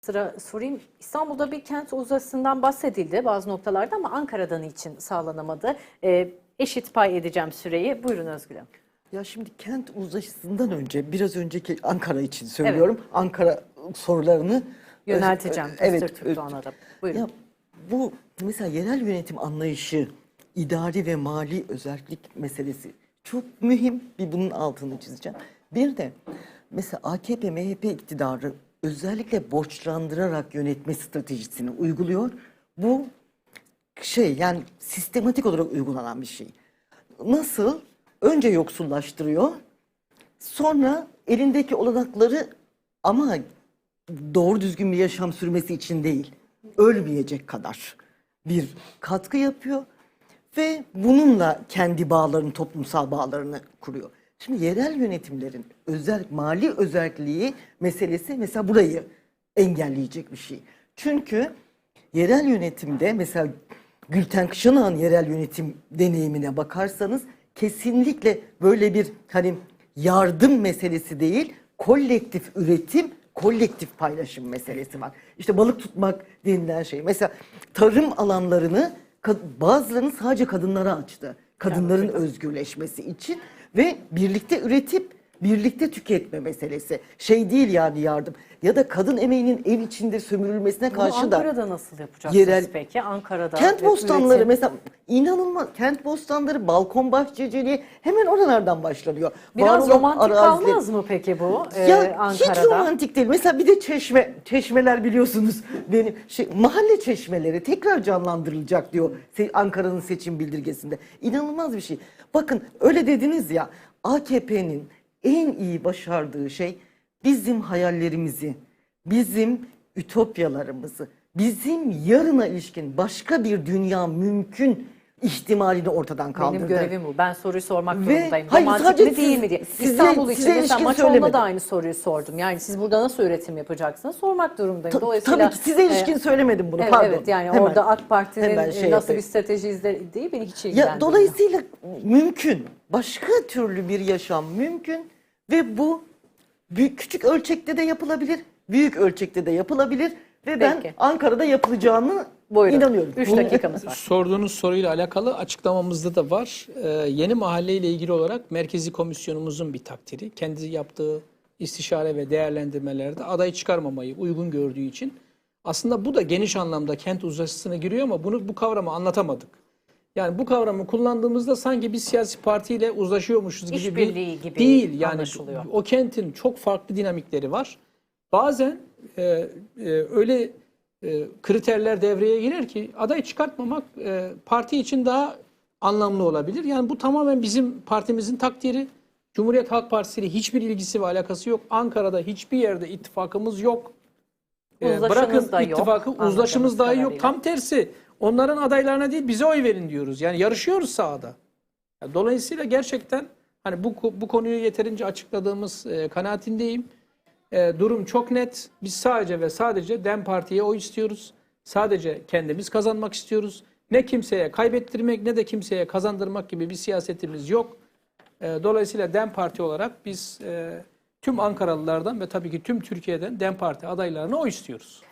sıra sorayım. İstanbul'da bir kent uzasından bahsedildi bazı noktalarda ama Ankara'dan için sağlanamadı. Ee, eşit pay edeceğim süreyi. Buyurun Özgül Hanım. Ya şimdi kent uzlaşısından önce biraz önceki Ankara için söylüyorum. Ankara sorularını Yönelteceğim. Evet. Öztürk Türkdoğan'a da. Buyurun. Ya bu mesela yerel yönetim anlayışı, idari ve mali özellik meselesi çok mühim. Bir bunun altını çizeceğim. Bir de mesela AKP MHP iktidarı özellikle borçlandırarak yönetme stratejisini uyguluyor. Bu şey yani sistematik olarak uygulanan bir şey. Nasıl? Önce yoksullaştırıyor. Sonra elindeki olanakları ama doğru düzgün bir yaşam sürmesi için değil, ölmeyecek kadar bir katkı yapıyor ve bununla kendi bağlarını, toplumsal bağlarını kuruyor. Şimdi yerel yönetimlerin özel mali özelliği meselesi mesela burayı engelleyecek bir şey. Çünkü yerel yönetimde mesela Gülten Kışanağ'ın yerel yönetim deneyimine bakarsanız kesinlikle böyle bir hani yardım meselesi değil, kolektif üretim, kolektif paylaşım meselesi var. İşte balık tutmak denilen şey. Mesela tarım alanlarını bazılarını sadece kadınlara açtı. Kadınların özgürleşmesi için ve birlikte üretip birlikte tüketme meselesi. Şey değil yani yardım. Ya da kadın emeğinin ev içinde sömürülmesine Bunu karşı da Ankara'da nasıl yapacaksınız yerel- peki? Ankara'da Kent bostanları üretim- mesela inanılmaz kent bostanları, balkon bahçeciliği hemen oralardan başlanıyor. Biraz Var romantik araziler- kalmaz mı peki bu e, Ya Ankara'da? hiç romantik değil. Mesela bir de çeşme, çeşmeler biliyorsunuz benim şey mahalle çeşmeleri tekrar canlandırılacak diyor Ankara'nın seçim bildirgesinde. İnanılmaz bir şey. Bakın öyle dediniz ya AKP'nin en iyi başardığı şey bizim hayallerimizi, bizim ütopyalarımızı, bizim yarına ilişkin başka bir dünya mümkün ihtimalini ortadan kaldırdı. Benim görevim bu. Ben soruyu sormak Ve- durumundayım. hayır, Romantik sadece mi değil siz- mi diye. size- İstanbul için size mesela söylemedim. da aynı soruyu sordum. Yani siz burada nasıl üretim yapacaksınız sormak durumundayım. Ta- Dolayısıyla tabii ki size ilişkin e, söylemedim bunu Evet, pardon. evet yani Hemen- orada AK Parti'nin şey nasıl yapayım. bir strateji izlediği beni hiç ilgilendirmiyor. Ya dolayısıyla mümkün. Başka türlü bir yaşam mümkün ve bu büyük küçük ölçekte de yapılabilir, büyük ölçekte de yapılabilir ve ben Peki. Ankara'da yapılacağını Buyurun. inanıyorum. 3 Bu- dakikamız var. Sorduğunuz soruyla alakalı açıklamamızda da var. Ee, yeni mahalle ile ilgili olarak Merkezi Komisyonumuzun bir takdiri. Kendi yaptığı istişare ve değerlendirmelerde aday çıkarmamayı uygun gördüğü için aslında bu da geniş anlamda kent uzlaşısına giriyor ama bunu bu kavramı anlatamadık. Yani bu kavramı kullandığımızda sanki bir siyasi partiyle uzlaşıyormuşuz gibi bir gibi değil. Yani o kentin çok farklı dinamikleri var. Bazen e, e, öyle e, kriterler devreye girer ki aday çıkartmamak e, parti için daha anlamlı olabilir. Yani bu tamamen bizim partimizin takdiri. Cumhuriyet Halk Partisi ile hiçbir ilgisi ve alakası yok. Ankara'da hiçbir yerde ittifakımız yok. E, Uzlaşımız bırakın da yok, ittifakı, anladığımız uzlaşımız dahi yok. Tam tersi. Onların adaylarına değil bize oy verin diyoruz. Yani yarışıyoruz sahada. Ya Dolayısıyla gerçekten hani bu bu konuyu yeterince açıkladığımız e, kanaatindeyim. E, durum çok net. Biz sadece ve sadece DEM Parti'ye oy istiyoruz. Sadece kendimiz kazanmak istiyoruz. Ne kimseye kaybettirmek ne de kimseye kazandırmak gibi bir siyasetimiz yok. E, dolayısıyla DEM Parti olarak biz e, tüm Ankaralılardan ve tabii ki tüm Türkiye'den DEM Parti adaylarına oy istiyoruz.